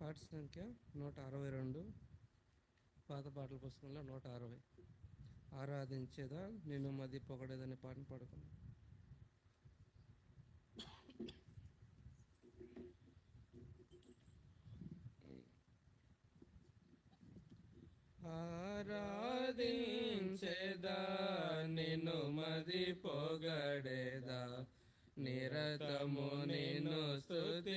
పాట సంఖ్య నూట అరవై రెండు పాత పాటల పుస్తకంలో నూట అరవై. ఆరాధించేదా నేను మది పొగడేదనే పాటను పాడుకున్నాను ఆరాధించేదా నిన్ను మది పొగడేదా నిరతము నిన్ను స్తుతించెదను.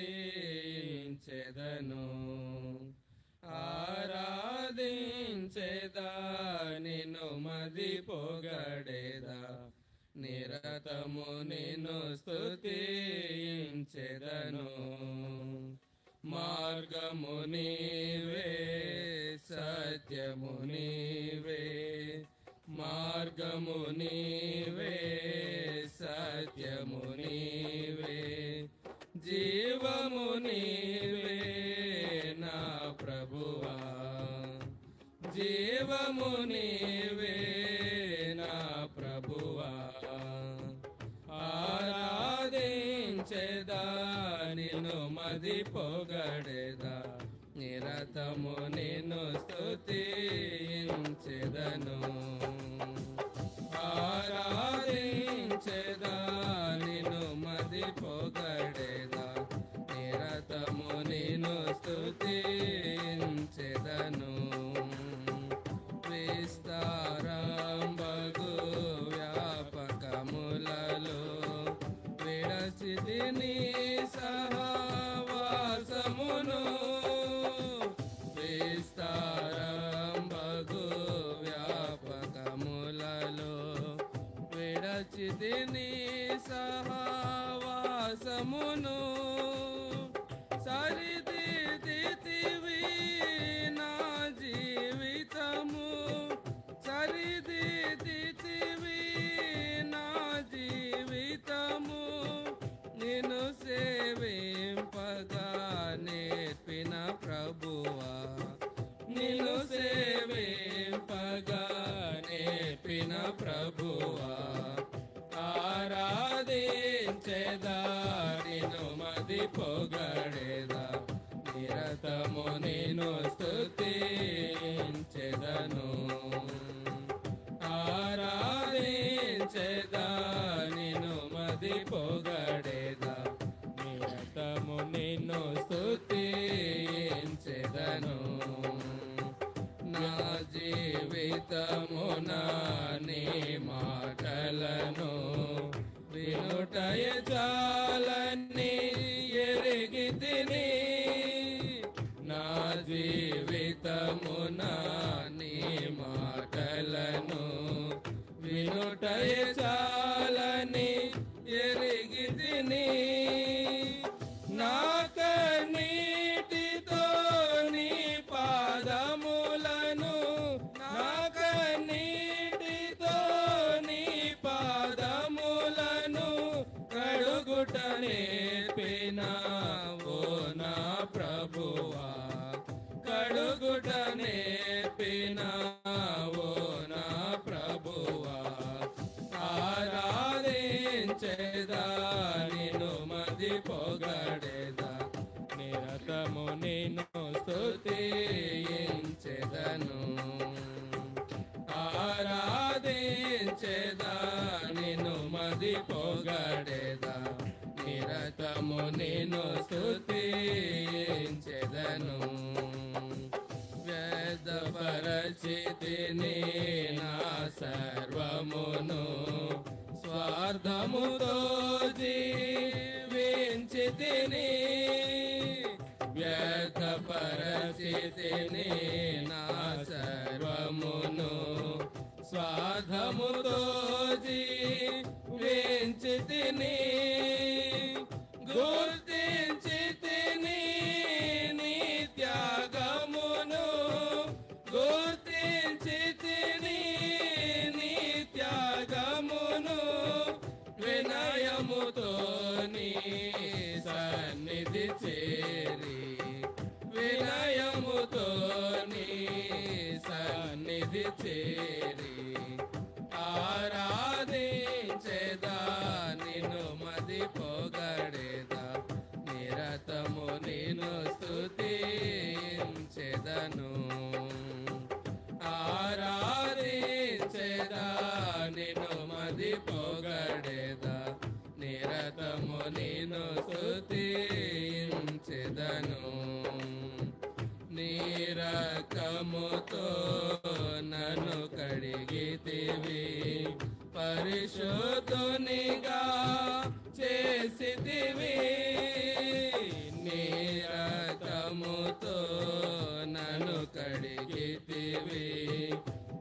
ఆరాధించేదా నిన్ను మది పొగడేదా నిరతము నిన్ను స్తుతించెదను. మార్గము నీవే సత్యము నీవే. మార్గము నీవే జీవము నీవే నా ప్రభువా. ఆరాధించేదా నిన్ను మది పొగడేదా నిరతము నిన్ను స్తుతించెదను. ఆరాధించేదా నిన్ను మది పొగడేదా. నిరతము నేను స్థుతించెదను ఆరాధించేదా నిన్ను మది పొగడేదా. నిరతము నిన్ను స్థుతించెదను నా జీవితము నా చాలని ఎరిగి తిని నా జీవితమున నీ మాటలను వినుటయ చా నేర్పిన ఓ నా ప్రభువా కడుగుట నేర్పిన ఓ నా ప్రభువా ఆరాధించేదా నిన్ను మది పొగడేదా నిరతము నిన్ను స్తుతించెదను. నిరతము నేను స్థుతించెదను. వేద పరిచితిని నా సర్వమును స్వార్థముతో జీవించితిని వ్యర్థ పరిస్థితిని నా సర్వమును స్వార్థముతో జీవించితిని నిత్యము నేను స్థుతించెదను నీరకముతో నన్ను కడిగితివి. పరిశుద్ధునిగా చేసితివి. నీరకముతో నన్ను కడిగితివి.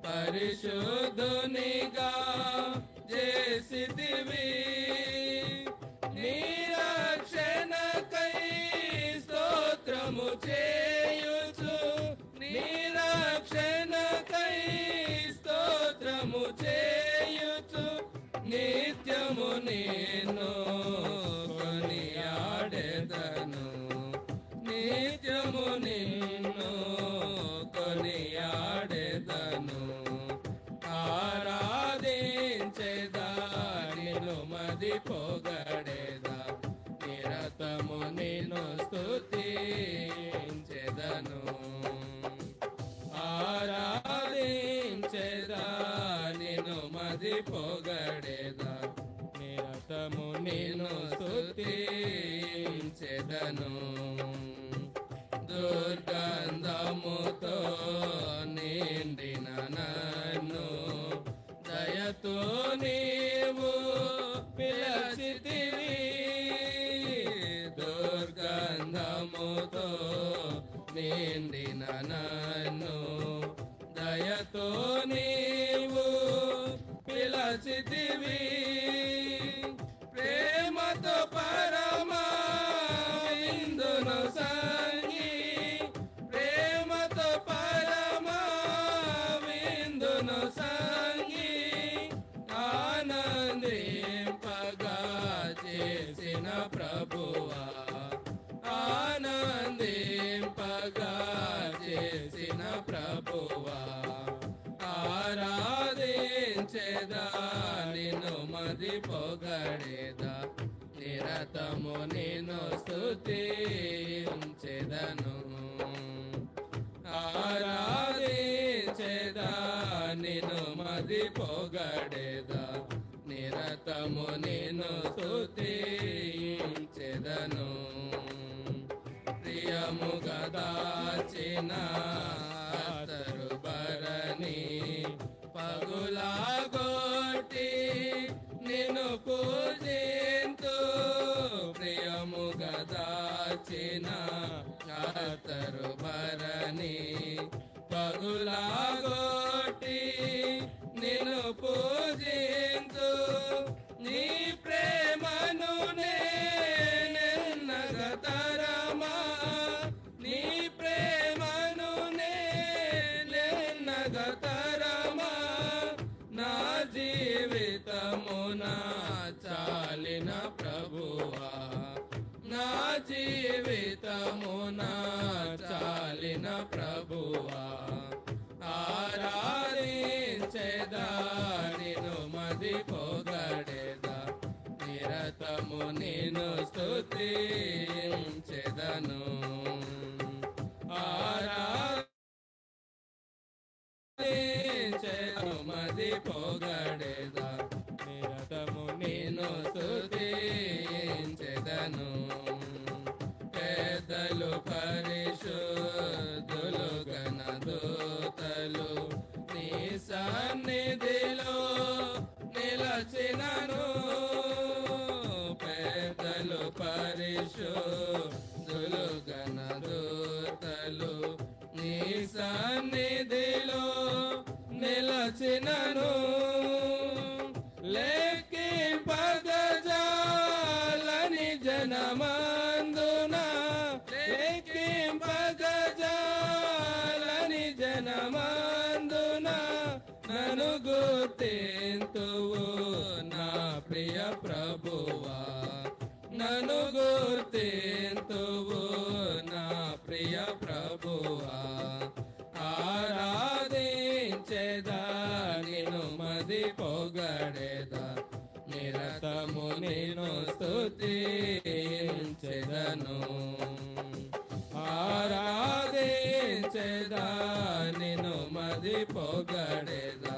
పరిశుద్ధు నేను కొనియాడెదను. నిత్యము నిన్ను కొనియాడెదను. ఆరాధించేదా నిన్ను మది పొగడేదా నిరతము నిన్ను స్థుతించెదను ఆరాధించేదా నిన్ను మది పొగడ స్తుతించెదను దుర్గంధముతో నిండిన నిరతము నేను స్తుతించెదను ఆరాధించేదా నిను మది పొగడేదా నిరతము నేను స్తుతించెదను ప్రియము దాచిన అతరు పగులా కోటి నిన్ను పూజి గదాచిన దాచిన అతరు భరణి పగులాగోటి నిను పూజింతు నీ ప్రేమను నేనెన్నగతరమా నీ ప్రేమను నేనెన్నగతరమా జీవితమున చాలిన ప్రభువా ఆరాధించేదా మది పొగడేదా నిరతము నేను స్తుతించెదను. పెద్దలు పరిశుద్ధులు గణదూతలు నీ సన్నిధిలో నిలచినను. పేదలు పరిశుద్ధులు గణదూతలు నీ సన్నిధిలో నిలచినను. లే గుర్తువు నా ప్రియ ప్రభువా. నను గుర్తింతువు నా ప్రియ ప్రభువా. ఆరాధించేదా నిన్ను మది పొగడేదా నిరతము నేను స్థుతించెదను ఆరాధించేదా నిన్ను మది పొగడేదా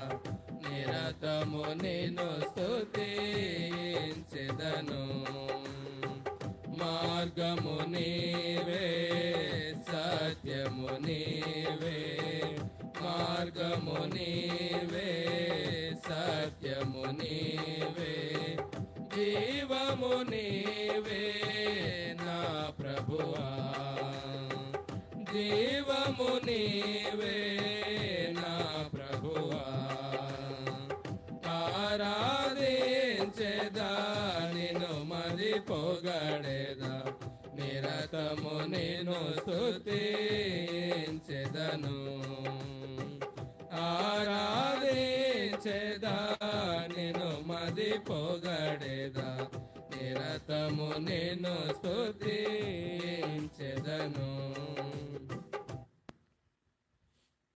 నిరతము నేను స్థుతించెదను మార్గము నీవే సత్యము నీవే. మార్గము నీవే సత్యము నీవే. జీవము నీ నిరతము నేను స్తుతించెదను. ఆరాధించేదా నిన్ను మది పొగడేదా నిరతము నేను స్తుతించెదను.